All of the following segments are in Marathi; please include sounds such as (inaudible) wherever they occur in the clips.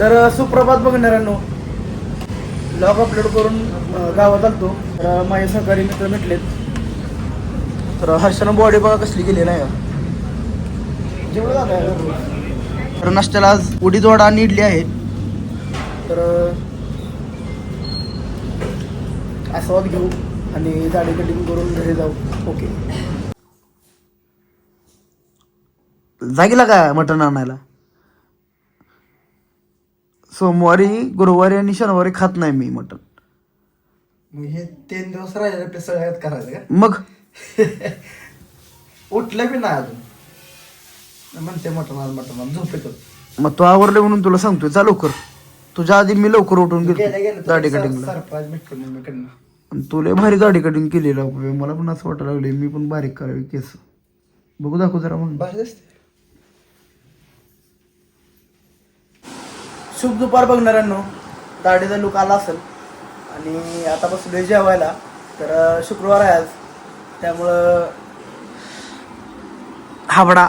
तर सुप्रभात बघणाऱ्यांनो लॉग अपलोड करून गावात आलतो. तर माझे सहकारी मित्र भेटलेत. तर हर्षानं बॉडी बघा कसली गेली नाही जेवढं झालं तर नाश्त्याला आज उडी जोडा आणि इडली आहे. तर आस्वाद घेऊ आणि दाढी कटिंग करून घरी जाऊ. ओके जागेला का मटण आणायला? सोमवारी गुरुवारी आणि शनिवारी खात नाही मी मटण. मग हे तीन दिवस राहिले आपल्या सगळ्यात करायचं का? मग? (laughs) उठलं बी नाही अजून. म्हणते मटण आज मटण आज झोप येतो मग तू आवरले म्हणून तुला सांगतोय जा लवकर तुझ्या आधी मी लवकर उठून गेलो दाढी कटिंगला सरप्राईज भेटतो आणि तुला भारी दाढी कटिंग केलेलं. मला पण असं वाटायला लागले मी पण बारीक करावी केस. बघू दाखव जरा मग. भारी दिसते. शुभ दुपार बघणाऱ्यांनो दाढीचा लुक आला असेल. आणि आता बसलोय जेवायला तर शुक्रवार आहे आज. त्यामुळं हाबडा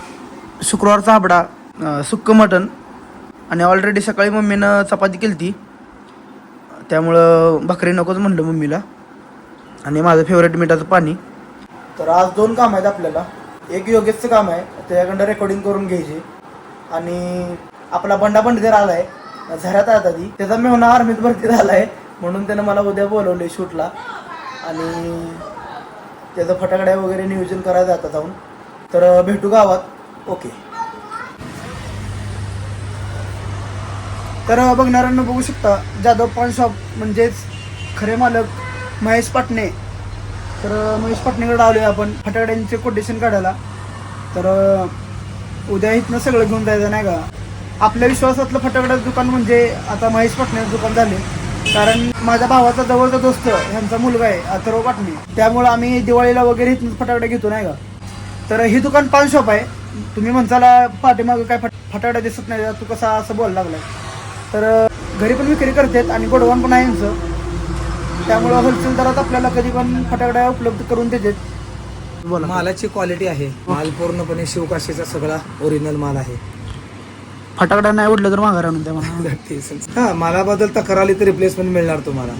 शुक्रवारचा हाबडा सुक्क मटण. आणि ऑलरेडी सकाळी मम्मीनं चपाती केली ती त्यामुळं भाकरी नकोच म्हणलं मम्मीला. आणि माझं फेवरेट मिठाचं पाणी. तर आज दोन काम आहेत आपल्याला. एक योगेशचं काम आहे त्याच्याकडं रेकॉर्डिंग करून घ्यायची. आणि आपला बंडा बंडधर आला आहे झऱ्यात आता ती त्याचा मेहना आर्मीत भरती झालाय. म्हणून त्यानं मला उद्या बोलवले शूटला. आणि त्याचं फटाकड्या वगैरे नियोजन करायचं आता जाऊन. तर भेटू गावात. ओके. तर बघणाऱ्यांना बघू शकता. जाधव पान शॉप म्हणजेच खरे मालक महेश पाटणे. तर महेश पाटणेकडे आलोय आपण. फटाकड्यांचे कोटेशन काढायला. तर उद्या इथनं सगळं घेऊन जायचं नाही का? आपल्या विश्वासातलं फटाकड्याचं दुकान म्हणजे आता महेश पाटण्याचं दुकान झाले. कारण माझ्या भावाचा जवळचा दोस्त ह्यांचा मुलगा आहे अथर्व पाटणे. त्यामुळं आम्ही दिवाळीला वगैरे इथनं फटाकड्या घेतो नाही का? तर ही दुकान पान शॉप आहे. तुम्ही म्हणसाला पाठीमागं काय फट फटाकड्या दिसत नाही तू कसा असं बोलायला लागलाय. तर घरी पण विक्री करतात आणि गोडवान पण आहे यांचं. त्यामुळं होलसेल दरात आपल्याला कधी पण फटाकड्या उपलब्ध करून देतात. बोला. मालाची क्वालिटी आहे. माल पूर्णपणे शिवकाशीचा सगळा ओरिजिनल माल आहे. फटाकड्या नाही उडलं तर माघार आणून द्या (laughs) मला हा मालाबद्दल तक्रार आली तर रिप्लेसमेंट मिळणार तुम्हाला.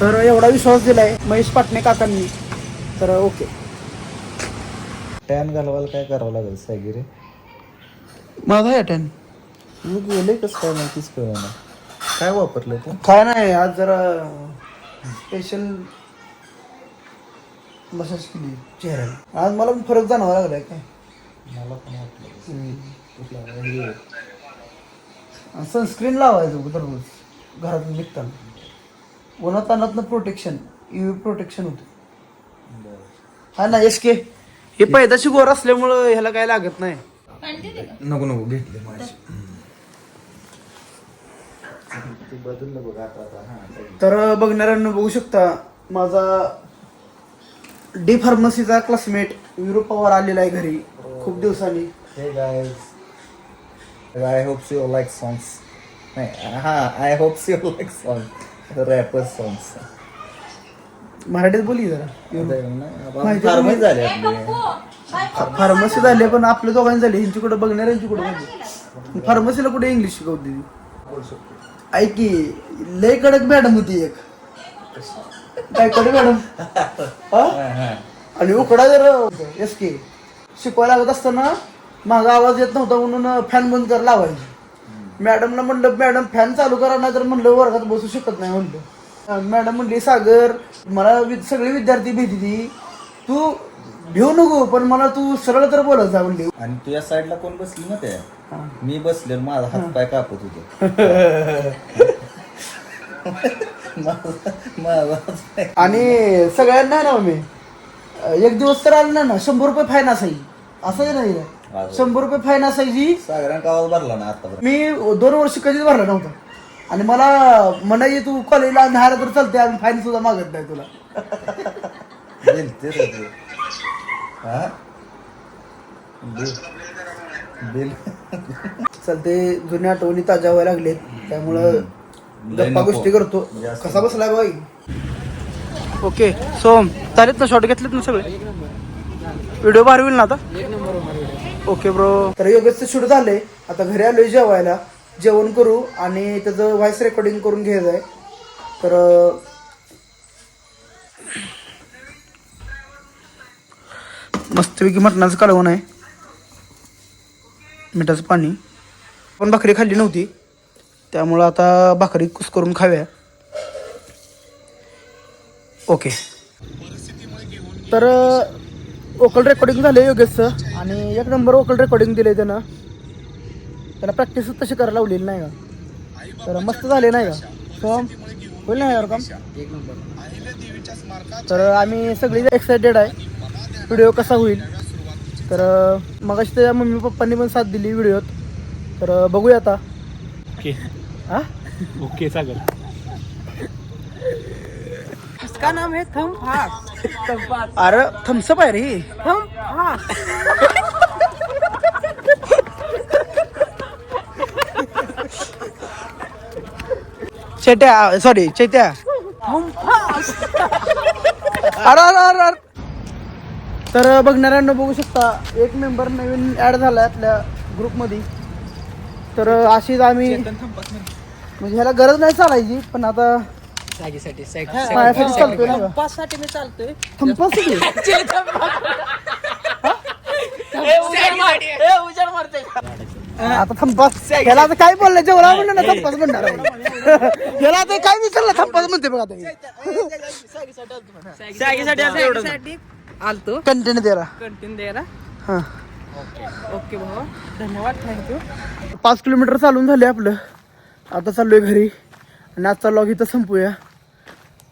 तर एवढा विश्वास दिलाय महेश पाटणे काकांनी. तर ओके. टॅन घालवायला काय करावं लागेल सागिरे माझा आहे टॅन. तू गेले कसं काय माहितीच कळलं काय वापरलं तू? काय नाही आज जरा स्पेशल मसाज केली चेहऱ्याला. आज मला पण फरक जाणवा लागलाय काय? मला पण वाटलं. सनस्क्रीन लावायचं दररोज घरातून निघताना. उन्हात अन्नातनं प्रोटेक्शन यू प्रोटेक्शन होतं. हा ना एस के हे पैदाशी गोर असल्यामुळं ह्याला काय लागत नाही. नको नको घेतले हा तर बघणाऱ्यांना बघू शकता माझा डी फार्मसीचा क्लासमेट विरू पवार आलेला आहे घरी. खूप दिवसांनी. I hopes you like songs नाही हा I hopes you like song rapper songs मराठीत बोली जरा. फार्मच झाले आपले. फार्मसी झाली पण आपल्या दोघांनी झाली. ह्यांची कुठं बघणार यांची कुठं बघणार फार्मसीला कुठे इंग्लिश शिकवते ऐक की लय कडक मॅडम होती एक. काय कडक मॅडम (laughs) आणि उकडा जर एस के. शिकवायला लागत असताना माझा आवाज येत नव्हता म्हणून फॅन बंद कर लावायची. मॅडमला म्हणलं मॅडम फॅन चालू करा नाही तर म्हणलं वर्गात बसू शकत नाही म्हणलं. मॅडम म्हणली सागर मला वि- सगळे विद्यार्थी भीती ती. तू भिऊ नको पण मला तू सरळ तर बोलत जा म्हणली. आणि तुझ्या साईडला कोण बसली ना त्या? मी बसले (laughs) माझा हात पाय कापत होतो. आणि सगळ्यांना ना मी एक दिवस तर आलं ना शंभर रुपये फाईन असायची. असं नाही शंभर रुपये फाईन असायची. आवाज भरला ना आतापर्यंत. मी दोन वर्ष कधीच भरला नव्हता. आणि मला म्हणायची तू कॉलेजला नाही तर चालते आणि फाईन सुद्धा मागत नाही तुला. बिल. हा चालते जुन्या आठवणी ताज्या व्हायला लागलेत. त्यामुळं गप्पा. गोष्टी करतो. कसा बसलाय बाई ओके सो चालेत ना शॉर्ट घेतलेत ना सगळे? व्हिडिओ भारी होईल ना आता? Okay bro. तर योगेशचं शूट झालंय. आता घरी आलोय जेवायला. जेवण करू आणि त्याचं व्हॉइस रेकॉर्डिंग करून घ्यायचं आहे तर मस्तपैकी मटणाचं कालवण आहे. मिठाचं पाणी. पण भाकरी खाल्ली नव्हती. त्यामुळं आता भाकरी कुस करून खाव्या. ओके. तर वोकल रेकॉर्डिंग झालं योगेशचं. आणि एक नंबर वोकल रेकॉर्डिंग दिले त्यानं. त्याला प्रॅक्टिस तशी करायला लावलेली नाही का तर मस्त झाले नाही का सोहम होईल नाही यार काम? तर आम्ही सगळी एक्सायटेड आहे. व्हिडिओ कसा होईल? तर मग त्याच्या मम्मी पप्पांनी पण साथ दिली व्हिडिओत तर बघूया आता. ओके. हा ओके सागर. इसका नाम है थम फास्ट अरे थम्सअप आहे रे. चेट्या सॉरी फास्ट अरे अरे अरे अरे. तर बघणाऱ्यांना बघू शकता एक मेंबर नवीन ऍड झालाय आपल्या ग्रुपमध्ये तर अशीच आम्ही म्हणजे ह्याला गरज नाही चालायची पण आता जागेसाठी माझ्यासाठी चालतोय ना का? पाच साठी मी चालतोय. थंपास किती? (laughs) आता थंपास ह्याला आता काय बोललं? जेवढा म्हणलं ना थंपास म्हणणार आहे. (laughs) ह्याला आता काय विचारलं? थंपास म्हणते बघ आता. जागेसाठी आलतो. कंटेंट द्यायला कंटिन्यू द्यायला हा. ओके भाऊ. धन्यवाद थँक्यू पाच किलोमीटर चालून झाले आपलं. आता चाललोय घरी. आणि आजचा लॉग इथं संपूया.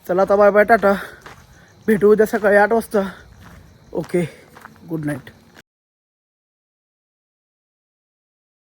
चला आता बाय बाय टाटा. भेटू उद्या सकाळी आठ वाजता. Okay good night